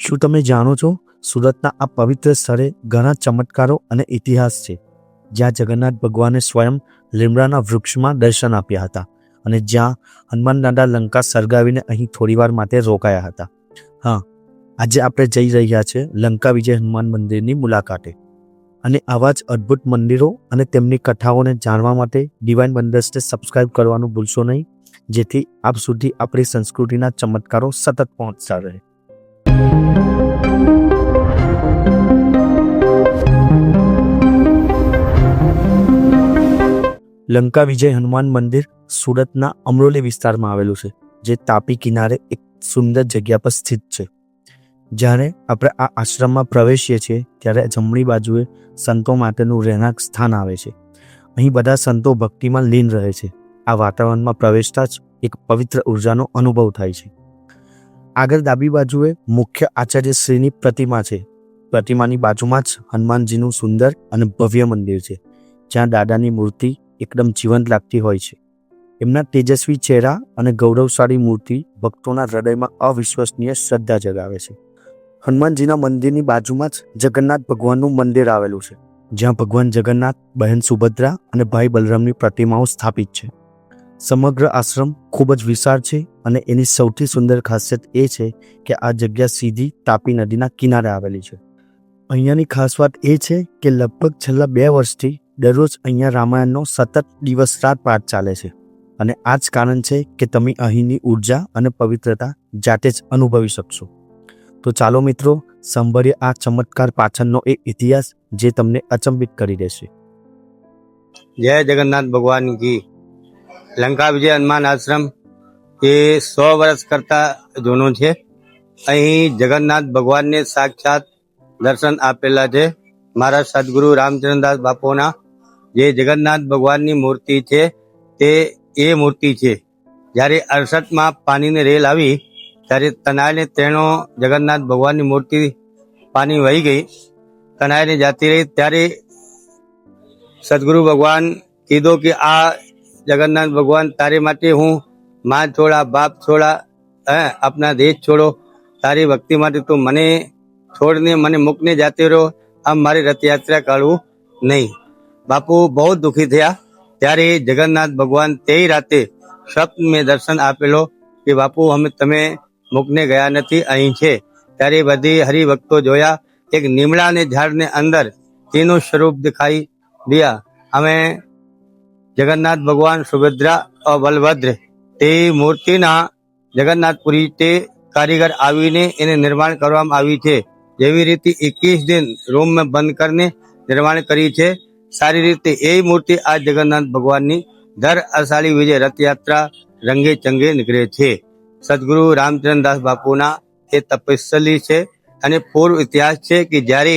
શું તમે જાણો છો? સુરતના આ પવિત્ર સ્થળે ઘણા ચમત્કારો અને ઇતિહાસ છે. જ્યાં જગન્નાથ ભગવાને સ્વયં લીમડાના વૃક્ષમાં દર્શન આપ્યા હતા અને જ્યાં હનુમાન દાદા લંકા સળગાવીને અહીં થોડીવાર માટે રોકાયા હતા. હા, આજે આપણે જઈ રહ્યા છે લંકા વિજય હનુમાન મંદિરની મુલાકાતે. અને આવા જ અદ્ભુત મંદિરો અને તેમની કથાઓને જાણવા માટે ડિવાઇન બંદર્સને સબસ્ક્રાઇબ કરવાનું ભૂલશો નહીં, જેથી આપ સુધી આપણી સંસ્કૃતિના ચમત્કારો સતત પહોંચતા રહે. લંકા વિજય હનુમાન મંદિર સુરતના અમરોલી વિસ્તારમાં આવેલું છે, જે તાપી કિનારે એક સુંદર જગ્યા પર સ્થિત છે. જ્યારે આપણે આ આશ્રમમાં પ્રવેશીએ છીએ, ત્યારે જમણી બાજુએ સંતો માટેનું રહેણાંક સ્થાન આવે છે. અહીં બધા સંતો ભક્તિમાં લીન રહે છે. આ વાતાવરણમાં પ્રવેશતા જ એક પવિત્ર ઉર્જાનો અનુભવ થાય છે. આગળ ડાબી બાજુએ મુખ્ય આચાર્યશ્રીની પ્રતિમા છે. પ્રતિમાની બાજુમાં જ હનુમાનજીનું સુંદર અને ભવ્ય મંદિર છે, જ્યાં દાદાની મૂર્તિ એકદમ જીવંત લાગતી હોય છે. એમના તેજસ્વી ચહેરા અને ગૌરવશાળી મૂર્તિ ભક્તોના હૃદયમાં અવિશ્વસનીય શ્રદ્ધા જગાવે છે. હનુમાનજીના મંદિરની બાજુમાં જ જગન્નાથ ભગવાનનું મંદિર આવેલું છે, જ્યાં ભગવાન જગન્નાથ, બહેન સુભદ્રા અને ભાઈ બલરામની પ્રતિમાઓ સ્થાપિત છે. સમગ્ર આશ્રમ ખૂબ જ વિશાળ છે અને એની સૌથી સુંદર ખાસિયત એ છે કે આ જગ્યા સીધી તાપી નદીના કિનારે આવેલી છે. અહીંયાની ખાસ વાત એ છે કે લગભગ છેલ્લા બે વર્ષથી દરરોજ અહીંયા રામાયણનો સતત દિવસ રાત પાઠ ચાલે છે અને આ જ કારણ છે કે તમે અહીંની ઊર્જા અને પવિત્રતા જાતે જ અનુભવી શકશો. તો ચાલો મિત્રો, સાંભળીએ આ ચમત્કાર પાછળનો એક ઇતિહાસ જે તમને અચંબિત કરી દેશે. જય જગન્નાથ ભગવાન કી લંકા વિજય હનુમાન આશ્રમ એ સો વર્ષ કરતા જૂનું છે. અહીં જગન્નાથ ભગવાનને સાક્ષાત દર્શન આપેલા છે. મારા સદગુરુ રામચંદ્રદાસ બાપુના જે જગન્નાથ ભગવાનની મૂર્તિ છે તે એ મૂર્તિ છે. જ્યારે અડસઠમાં પાણીની રેલ આવી, ત્યારે તનાયને તેનો જગન્નાથ ભગવાનની મૂર્તિ પાણી વહી ગઈ. તનાયને જાતી રહી, ત્યારે સદગુરુ ભગવાન કીધો કે આ જગન્નાથ ભગવાન, તારે માટે હું માં છોડા, બાપ છોડા, હે, આપના દેશ છોડો. તારી ભક્તિ માટે તું મને છોડને, મને મૂકને જાતે રહો આમ મારી રથયાત્રા કાઢવું નહીં. બાપુ બહુ દુઃખી થયા. ત્યારે જગન્નાથ ભગવાન તે રાતે સ્વપ્ન મેં દર્શન આપેલો કે, બાપુ, અમે તમે મૂકને ગયા નથી, અહીં છે. ત્યારે બધી હરિભક્તો જોયા. એક નીમડાને ઝાડને અંદર તેનું સ્વરૂપ દેખાઈ દયા અમે જગન્નાથ ભગવાન સુભદ્રા બલભદ્ર તે મૂર્તિના જગન્નાથપુરી તે કારીગર આવીને એને નિર્માણ કરવામાં આવી છે. જેવી રીતે એકવીસ દિન રૂમમાં બંધ કરીને નિર્માણ કરી છે. સારી રીતે એ મૂર્તિ આ જગન્નાથ ભગવાનની દર અષાઢી વિજય રથયાત્રા રંગે ચંગે નીકળે છે. સદગુરુ રામચંદ્રદાસ બાપુના એ તપસ્વી છે અને પૂર્વ ઇતિહાસ છે કે જ્યારે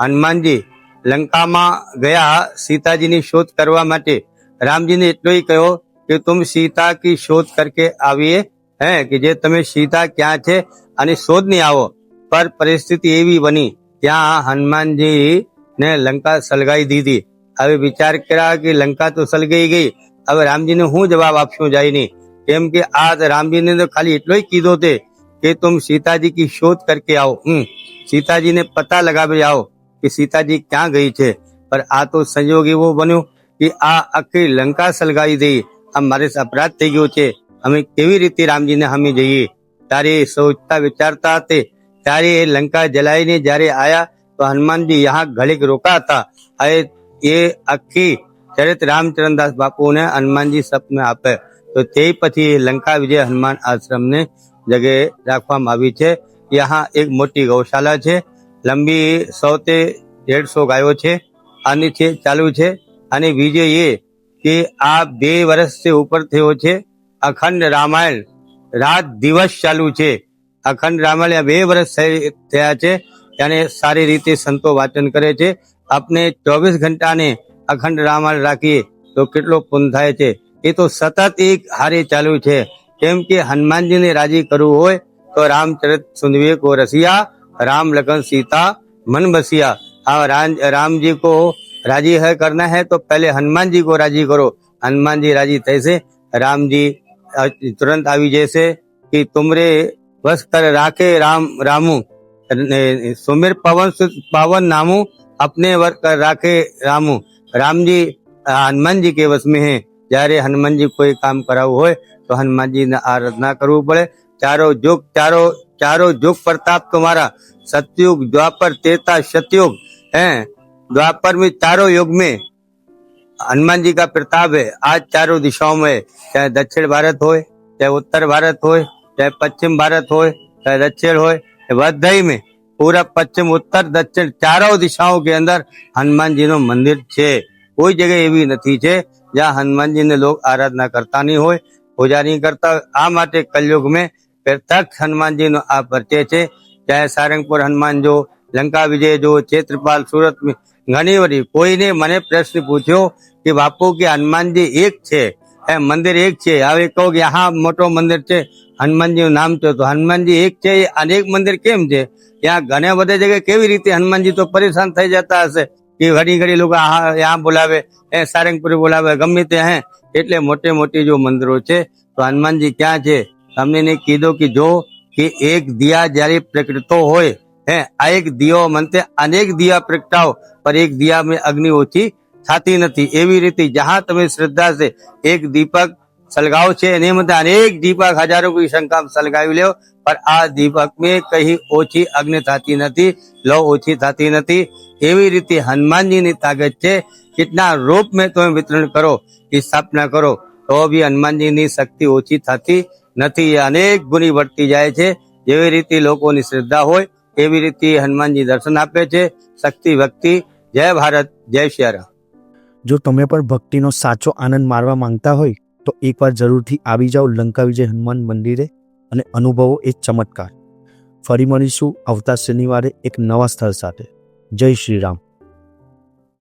હનુમાનજી લંકામાં ગયા સીતાજીની શોધ કરવા માટે રામજીને એટલો કહ્યો કે તુમ સીતા કી શોધ કરકે આવીએ? હે, કે જે તમે સીતા ક્યાં છે અને શોધ નહીં આવો? પર પરિસ્થિતિ એવી બની, ત્યાં હનુમાનજી ને લંકા સલગાઈ દીધી. હવે વિચાર કર્યા કે લંકા તો સલગાઈ ગઈ. હવે રામજીને હું જવાબ આપશું જઈને? કેમ કે આ રામજીને તો ખાલી એટલો જ કીધો તે કે તુમ સીતાજી કી શોધ કરકે આવો. હમ, સીતાજીને પતા લગાવી આવો કે સીતાજી ક્યાં ગઈ છે? પર આ તો સંયોગ એવો બન્યો કે આ આખી લંકા સલગાવી દઈ. આ મારે અપરાધ થઈ ગયો છે. અમે કેવી રીતે રામજીને હમી જઈએ? ત્યારે સોચતા વિચારતા હતા. ત્યારે એ લંકા જલાઈને જ્યારે આયા, તો હનુમાનજી યહાં ઘડીક રોકા હતા. અને એ આખી ચરિત રામચરણદાસ બાપુને હનુમાનજી સપને આપે. તો તે પછી લંકા વિજય હનુમાન આશ્રમને જગ્યાએ રાખવામાં આવી છે. યહાં એક મોટી ગૌશાલા છે. લંબી સો તે દેડસો ગાયો છે. આની છે, ચાલુ છે. અને વિજય એ કે આ બે વર્ષથી ઉપર થયો છે. અખંડ રામાયણ રાત દિવસ ચાલુ છે. અખંડ રામાયણ બે વર્ષ થયા છે અને સારી રીતે સંતો વાંચન કરે છે. આપણે ચોવીસ ઘંટાને અખંડ રામાયણ રાખીએ તો કેટલો પુન થાય છે. એ તો સતત એક હારે ચાલુ છે. કેમ કે હનુમાનજીને રાજી કરવું હોય તો રામચરિત સુંદરીએ કો રસિયા, રામ લખન સીતા, મન બસિયા. આ રામજી કો राज़ी है करना है तो पहले हनुमान जी को राज़ी करो। हनुमान जी राज़ी तैसे, राम जी तुरंत आवी जैसे कि तुमरे बस कर राखे राम, रामू। सुमिर पवन पावन नामू अपने वर कर राखे रामू। राम जी हनुमान जी के बस में है। जारे हनुमान जी कोई काम कराओ हो तो हनुमान जी ने आराधना करव पड़े। चारो जुग, चारो चारो जुग प्रताप तुम्हारा। सत्युग, द्वापर, तेता, शतयुग है। द्वापर में चारों युग में हनुमान जी का प्रताप है आज चारों दिशाओं में चाहे दक्षिण भारत हो चाहे उत्तर भारत हो चाहे पश्चिम भारत हो चाहे दक्षिण हो बधाई में पूरा पश्चिम उत्तर दक्षिण ચારો દિશાઓ કે અંદર હનુમાનજીનું મંદિર છે કોઈ જગ્યાએ એવી નથી છે જ્યાં હનુમાનજીને લોક આરાધના કરતા નહીં હોય પૂજા નહીં કરતા હોય. આ માટે કલયુગ में પ્રત્યક્ષ હનુમાનજીનો આ પરિચય છે ચાહે સારંગપુર હનુમાન જો લંકા વિજય જો ચેત્રપાલ, સુરત ઘણી બધી. કોઈને મને પ્રશ્ન પૂછ્યો કે બાપુ કે હનુમાનજી એક છે? એમ મંદિર એક છે. હવે કહો કે હા, મોટો મંદિર છે. હનુમાનજીનું નામ છે તો હનુમાનજી એક છે. એ અનેક મંદિર કેમ છે? ત્યાં ઘણા બધા જગ્યાએ કેવી રીતે હનુમાનજી તો પરેશાન થઈ જતા હશે? કે ઘડી ઘડી લોકો આ બોલાવે, એ સારંગપુરી બોલાવે, ગમે તે હે. એટલે મોટે મોટી જો મંદિરો છે, તો હનુમાનજી ક્યાં છે? તમને કીધો કે જો કે એક દિયા જ્યારે પ્રગટતો હોય है એક દિયો મનતે અનેક દિયા પ્રગટાવ પર એક દિયા મેં અગ્નિ ઓછી થતી નથી. એવી રીતે જ્યાં તમે શ્રદ્ધા છે, એક દીપક સળગાવ છે એની મધ્ય અનેક દીપક હજારો કોઈ સંખ્યામાં સળગાવી લ્યો, પણ આ દીપક મેં કહી ઓછી અગ્નિ થતી નથી લો ઓછી થતી નથી. એવી રીતે હનુમાનજીની તાકાત છે, કેટલા રૂપ મેં તમે વિતરણ કરો, એ સ્થાપના કરો, તો બી હનુમાનજીની શક્તિ ઓછી થતી નથી. અનેક ગુણી વર્તી જાય છે, જેવી રીતે લોકોની શ્રદ્ધા હોય એવી રીતે હનુમાનજી દર્શન આપે છે. શક્તિ, ભક્તિ. જય ભારત, જય શ્યારામ જો તમે પણ ભક્તિનો સાચો આનંદ મારવા માંગતા હોય, તો એકવાર જરૂરથી આવી જાઓ લંકા વિજય હનુમાન મંદિરે અને અનુભવો એ ચમત્કાર. ફરી મળીશું આવતા શનિવારે એક નવા સ્થળ સાથે. જય શ્રી રામ.